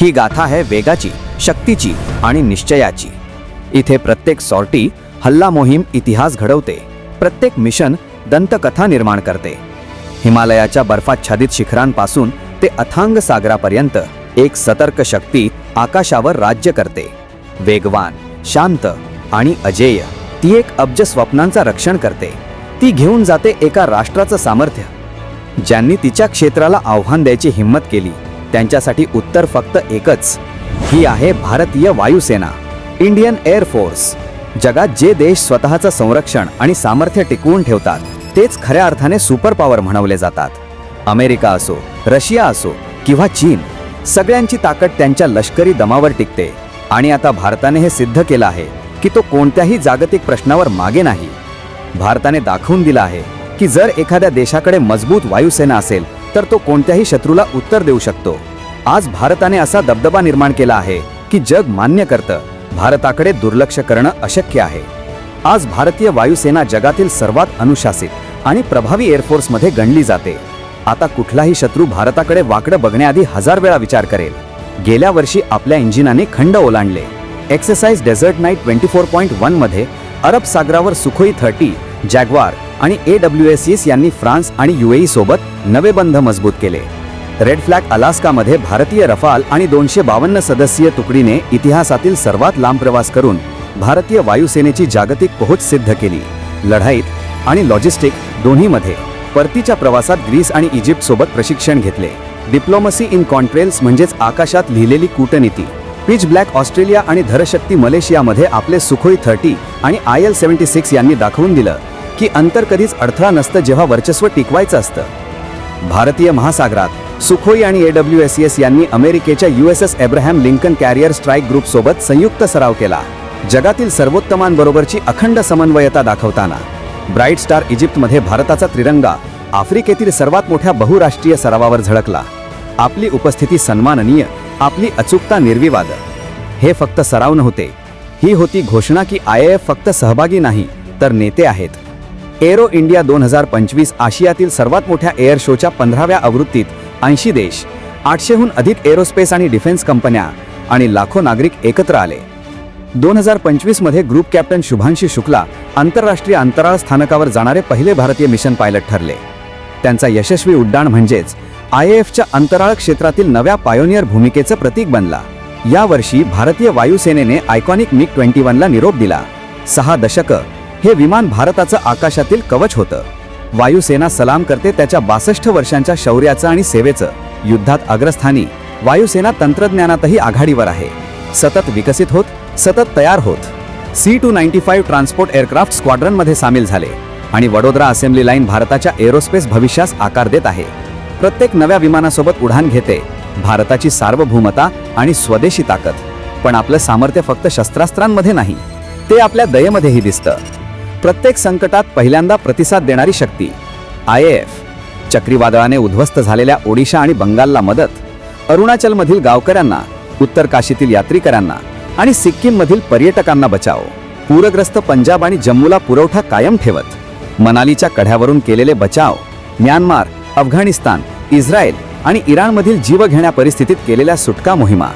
ही गाथा आहे वेगाची शक्तीची आणि निश्चयाची. इथे प्रत्येक सॉर्टी हल्ला मोहीम इतिहास घडवते. प्रत्येक मिशन दंतकथा निर्माण करते. हिमालयाच्या बर्फाच्छादित शिखरांपासून ते अथांग सागरापर्यंत एक सतर्क शक्ती आकाशावर राज्य करते. वेगवान शांत आणि अजेय ती एक अब्ज स्वप्नांचा रक्षण करते. ती घेऊन जाते एका राष्ट्राचं सामर्थ्य. ज्यांनी तिच्या क्षेत्राला आव्हान द्यायची हिंमत केली त्यांच्यासाठी उत्तर फक्त एकच. ही आहे भारतीय वायुसेना इंडियन एअर फोर्स. जगात जे देश स्वतःचं संरक्षण आणि सामर्थ्य टिकवून ठेवतात तेच खऱ्या अर्थाने सुपर पॉवर म्हणवले जातात. अमेरिका असो रशिया असो किंवा चीन सगळ्यांची ताकद त्यांच्या लष्करी दमावर टिकते. आणि आता भारताने हे सिद्ध केलं आहे की तो कोणत्याही जागतिक प्रश्नावर मागे नाही. भारताने दाखवून दिला आहे की जर एखाद्या देशाकडे मजबूत वायुसेना असेल तर तो कोणत्याही शत्रूला उत्तर देऊ शकतो. आज भारताने असा दबदबा निर्माण केला आहे की जग मान्य करतं. भारताकडे दुर्लक्ष करणं अशक्य आहे. आज भारतीय वायुसेना जगातील सर्वात अनुशासित आणि प्रभावी एअरफोर्समध्ये गणली जाते. आता कुठलाही शत्रू भारताकडे वाकडं बघण्याआधी हजार वेळा विचार करेल. गेल्या वर्षी आपल्या इंजिनाने खंड ओलांडले. Exercise desert knight twenty four point वनमध्ये अरब सागरावर सुखोई थर्टी जॅग्वार आणि ए डब्ल्यू एस एस यांनी फ्रान्स आणि युएई सोबत नवे बंध मजबूत केले. रेड फ्लॅग अलास्कामध्ये भारतीय रफाल आणि दोनशे बावन्न सदस्यीय तुकडीने इतिहासातील सर्वात लांब प्रवास करून भारतीय वायुसेनेची जागतिक पोहोच सिद्ध केली. लढाईत आणि लॉजिस्टिक दोन्हीमध्ये परतीच्या प्रवासात ग्रीस आणि इजिप्त सोबत प्रशिक्षण घेतले. डिप्लोमसी इन कॉन्ट्रेल्स म्हणजेच आकाशात लिहिलेली कूटनीती. पिच ब्लॅक ऑस्ट्रेलिया आणि धरशक्ती मलेशियामध्ये आपले सुखोई थर्टी आणि आय एल सेव्हन्टी सिक्स यांनी दाखवून दिलं. की अंतर कधीच अडथळा नसतं जेव्हा वर्चस्व टिकवायचं असतं. भारतीय महासागरात सुखोई आणि ए डब्ल्यू एस एस यांनी अमेरिकेच्या U S S Abraham Lincoln carrier strike group सोबत संयुक्त सराव केला. जगातील सर्वोत्तमांबरोबरची अखंड समन्वयता दाखवताना ब्राईट स्टार इजिप्तमध्ये भारताचा त्रिरंगा आफ्रिकेतील सर्वात मोठ्या बहुराष्ट्रीय सरावावर झळकला. आपली उपस्थिती सन्माननीय आपली अचूकता निर्विवाद. हे फक्त सराव नव्हते. ही होती घोषणा की आय एफ फक्त सहभागी नाही तर नेते आहेत. एरो इंडिया दोन हजार पंचवीस आशियातील सर्वात मोठ्या एअर शोच्या पंधराव्या आवृत्तीत ऐंशी देश आठशेहून अधिक एरोस्पेस आणि डिफेन्स कंपन्या आणि लाखो नागरिक एकत्र आले. दोन हजार पंचवीसमध्ये ग्रुप कॅप्टन शुभांशी शुक्ला आंतरराष्ट्रीय अंतराळ स्थानकावर जाणारे पहिले भारतीय मिशन पायलट ठरले. त्यांचा यशस्वी उड्डाण म्हणजेच आय एफच्या अंतराळ क्षेत्रातील नव्या पायोनियर भूमिकेचं प्रतीक बनला. यावर्षी भारतीय वायुसेनेने आयकॉनिक मिग ट्वेंटी वनला निरोप दिला. सहा दशकं हे विमान भारताचं आकाशातील कवच होतं. वायुसेना सलाम करते त्याच्या बासष्ट वर्षांच्या शौर्याचं आणि सेवेचं. युद्धात अग्रस्थानी वायुसेना तंत्रज्ञानातही आघाडीवर आहे. सतत विकसित होत सतत तयार होत. C two ninety five transport aircraft स्क्वाड्रनमध्ये सामील झाले आणि वडोदरा असेंब्ली लाईन भारताच्या एरोस्पेस भविष्यास आकार देत आहे. प्रत्येक नव्या विमानासोबत उडान घेते भारताची सार्वभौमता आणि स्वदेशी ताकद. पण आपलं सामर्थ्य फक्त शस्त्रास्त्रांमध्ये नाही. ते आपल्या दयेमध्येही दिसतं. प्रत्येक संकटात पहिल्यांदा प्रतिसाद देणारी शक्ती. आय एफ चक्रीवादळाने उद्ध्वस्त झालेल्या ओडिशा आणि बंगालला मदत अरुणाचलमधील गावकऱ्यांना उत्तर काशीतील यात्रिकरांना आणि सिक्कीममधील पर्यटकांना बचाव. पूरग्रस्त पंजाब आणि जम्मूला पुरवठा कायम ठेवत. मनालीच्या कढ्यावरून केलेले बचाव म्यानमार अफगाणिस्तान इस्रायल आणि इराणमधील जीवघेण्या परिस्थितीत केलेल्या सुटका मोहिमा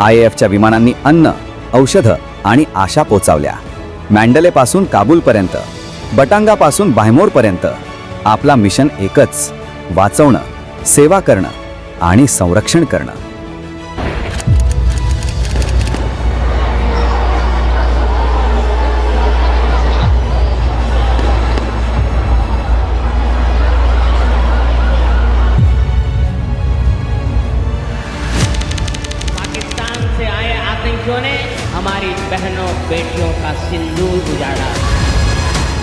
आय एफच्या विमानांनी अन्न औषधं आणि आशा पोचावल्या. मँडलेपासून काबूलपर्यंत बटांगापासून बायमोरपर्यंत. आपला मिशन एकच वाचवणं सेवा करणं आणि संरक्षण करणं. बेटियों का सिंदूर उजाड़ा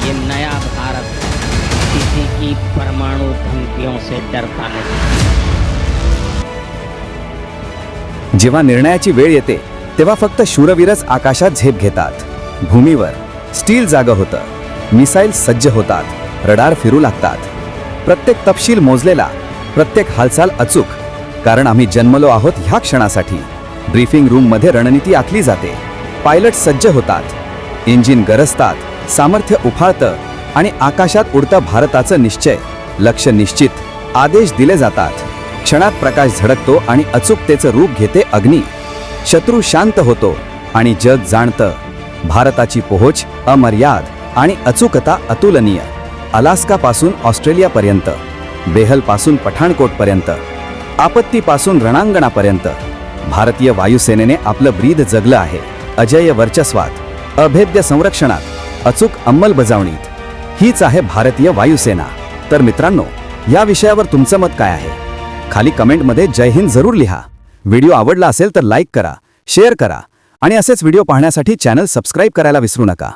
ये नया भारत किसी की परमाणु धमकियों से डरता नहीं। जेव्हा निर्णयाची वेळ येते तेव्हा फक्त शूरवीरच आकाशात झेप घेतात. भूमीवर स्टील जागं होतं. मिसाईल सज्ज होतात. रडार फिरू लागतात. प्रत्येक तपशील मोजलेला प्रत्येक हालचाल अचूक. कारण आम्ही जन्मलो आहोत ह्या क्षणासाठी. ब्रीफिंग रूममध्ये रणनीती आखली जाते. पायलट सज्ज होतात. इंजिन गरजतात सामर्थ्य उफाळतं आणि आकाशात उडतं भारताचं निश्चय. लक्ष निश्चित आदेश दिले जातात. क्षणात प्रकाश झडकतो आणि अचूकतेचं रूप घेते अग्नी. शत्रू शांत होतो आणि जग जाणतं. भारताची पोहोच अमर्याद आणि अचूकता अतुलनीय. अलास्कापासून ऑस्ट्रेलियापर्यंत बेहलपासून पठाणकोटपर्यंत आपत्तीपासून रणांगणापर्यंत भारतीय वायुसेनेने आपलं ब्रीद जगलं आहे. अजय वर्चस्वात अभेद्य संरक्षणात अचूक अंमलबजावणीत. हीच आहे भारतीय वायुसेना. तर मित्रांनो या विषयावर तुमचं मत काय आहे? खाली कमेंटमध्ये जय हिंद जरूर लिहा. व्हिडिओ आवडला असेल तर लाईक करा शेअर करा आणि असेच व्हिडिओ पाहण्यासाठी चॅनल सबस्क्राईब करायला विसरू नका.